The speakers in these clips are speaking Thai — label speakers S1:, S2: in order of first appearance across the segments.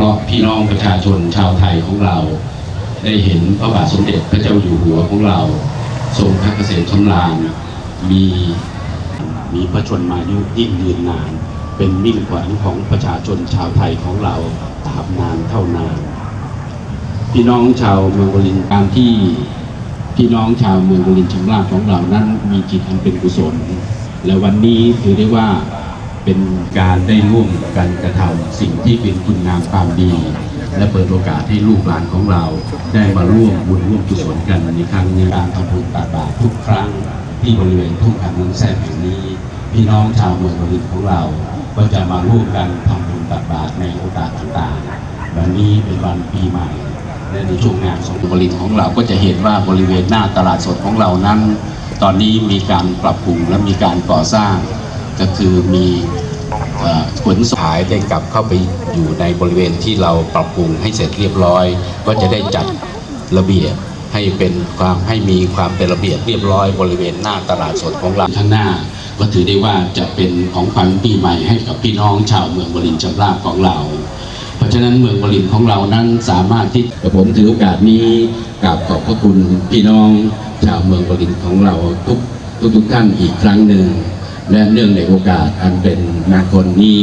S1: เพราะพี่น้องประชาชนชาวไทยของเรา ได้เห็นพระบาทสมเด็จพระเจ้าอยู่หัวของเรา ทรงพระเกษมสำราญมีมีพระชนมายุยิ่งยืนนาน เป็นมิ่งขวัญของประชาชนชาวไทยของเราตราบนานเท่านาน พี่น้องชาวเมืองบรินทร์ตามที่พี่น้องชาวเมืองบรินชำราบของเรานั้นมีจิตอันเป็นกุศล และวันนี้ถือได้ว่า เป็นการได้ร่วมกันกระทำสิ่งที่เป็นคุณงามความดี และเปิดโอกาสให้ลูกหลานของเรา ได้มาร่วมบุญร่วมกุศลกันในครั้งในการทำบุญตักบาตรทุกครั้ง ที่บริเวณทุ่งอันน้ำแซ่บแห่งนี้ พี่น้องชาวเมืองบรินทร์ของเรา ก็จะมาร่วมกันทำบุญตักบาตรในโอกาสต่างๆ วันนี้เป็นวันปีใหม่และในช่วงงานสงกรานต์ของเราก็จะเห็นว่าบริเวณหน้าตลาดสดของเรานั้น ตอนนี้มีการปรับปรุงและมีการก่อสร้าง ก็คือมีเอ่อขนสายได้กลับเข้าไปอยู่ในบริเวณที่เราปรับปรุงให้เสร็จเรียบร้อย ก็จะได้จัดระเบียบให้เป็นความให้มีความเป็นระเบียบเรียบร้อยบริเวณหน้าตลาดสดของเราข้างหน้า ก็ถือได้ว่าจะเป็นของขวัญปีใหม่ให้กับพี่น้องชาวเมืองบรินทร์ชำราบของเรา เพราะฉะนั้นเมืองบรินของเรานั้นสามารถที่ผมถือโอกาสนี้กราบขอบพระคุณพี่น้องชาวเมืองบรินของเราทุกทุกท่านอีกครั้งหนึ่ง และเนื่องในโอกาสอันเป็นมงคลนี้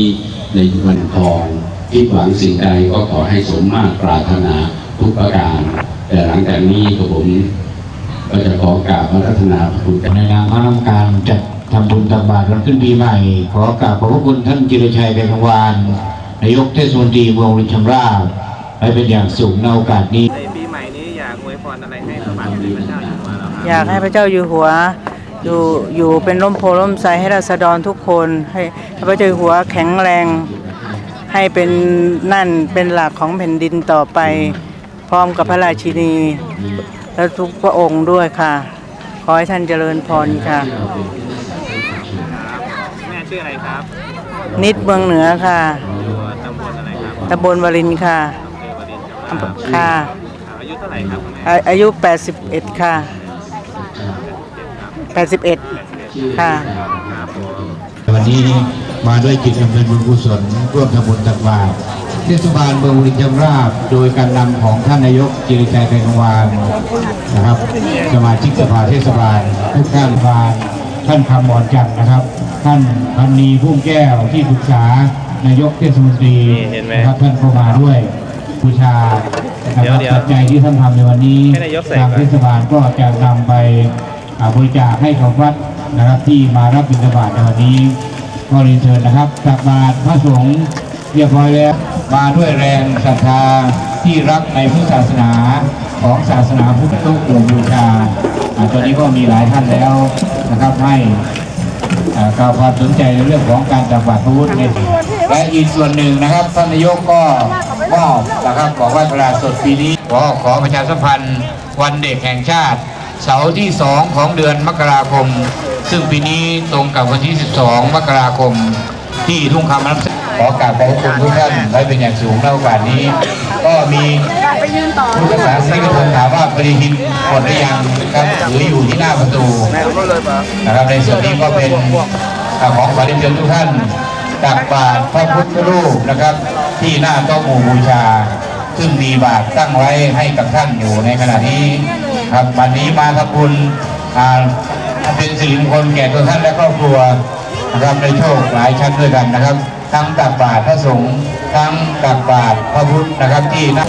S1: ในวันทองที่หวังสิ่งใดก็ขอให้สมมาตรปรารถนาทุกประการ แต่หลังจากนี้กับผมก็จะขอกราบพระรัตนาพระคุณ
S2: ในนามคณะกรรมการจัดทำบุญตักบาตรวันขึ้นปีใหม่ ขอกราบขอบพระคุณท่านจิรชัยเป็นกังวานนายกเทศมนตรีเมืองรินชำราบให้เป็นอย่างสูงในโอกาสนี้
S3: ในปีใหม่นี้อยากอวยพรอะไรให้พระบาทสมเด็จพระเจ้าอยู่หัวเราครับ
S4: อยากให้พระเจ้าอยู่หัว อยู่อยู่เป็นร่มโพล่มไทรให้ราษฎรทุกคนให้ให้พระเจ้าอยู่หัวแข็งแรง ให้เป็นนั่นเป็นหลักของแผ่นดินต่อไป พร้อมกับพระราชินี และทุกพระองค์ด้วยค่ะ ขอให้ท่านเจริญพรค่ะ
S3: แม่ชื่ออะไรครับ
S4: นิดเมืองเหนือค่ะ
S3: อยู่ตำบลอะไรครับ
S4: ตำบลวรินทร์ค่ะ
S3: อำเภอวารินชำราบ
S4: ค่ะ
S3: อายุเท่าไหร่ครับคุณแม่
S4: อาอายุ 81 ค่ะ 81 ค่ะ
S3: ครับผม
S2: วันนี้มาด้วยจิตอำนวยบุญกุศลร่วมทำบุญตักบาตรเทศบาลเมืองบุรีรัมย์ราบ โดยการนำของท่านนายกจิรชัยไกรกังวานนะครับสมาชิกสภาเทศบาลทุกท่านบาลท่านคำบอนจันทร์นะครับ ท่านพันนีพุ่มแก้วที่ปรึกษานายกเทศมนตรีนะครับท่านเข้ามาด้วยบูชานะครับปัจจัยที่ท่านทำในวันนี้ทางเทศบาลก็จะนำไปอ่า บริจาคให้กับวัดนะครับที่มารับบิณฑบาตในวันนี้ก็เรียนเชิญนะครับตักบาตรพระสงฆ์เรียบร้อยแล้วมาด้วยแรงศรัทธาที่รักในพุทธศาสนาของศาสนาพุทธทุกหลวงบูชาตอนนี้ก็มีหลายท่านแล้วนะครับให้อ่ากล่าวความสนใจในเรื่องของการตักบาตรพระพุทธเนี่ยและอีกส่วนหนึ่งนะครับท่านนายกก็มอบนะครับบอกว่าตลาดสดปีนี้ขอขอประชาสัมพันธ์วันเด็กแห่งชาติ เสาร์ที่ 2 ของเดือนมกราคม ซึ่งปีนี้ตรงกับวันที่ 12 มกราคม ที่ทุ่งคำน้ำขอกราบขอบพระคุณทุกท่านไว้เป็นอย่างสูงในโอกาสนี้ ก็มีผู้รักษาที่กระทงถามว่าปฏิทินหมดหรือยังครับหรืออยู่ที่หน้าประตูนะครับในส่วนนี้ก็เป็นของขวัญเชิญทุกท่านตักบาตรพระพุทธรูปนะครับ ที่หน้าโต๊ะหมู่บูชา ซึ่งมีบาตรตั้งไว้ให้กับท่านอยู่ในขณะนี้ ครับวันนี้มาทำบุญอ่าเป็นสิริมงคลแก่ตัวท่านและครอบครัวนะครับในโชคหลายชั้นด้วยกันนะครับ ทั้งตักบาตรพระสงฆ์ทั้งตักบาตรพระพุทธนะครับที่นะ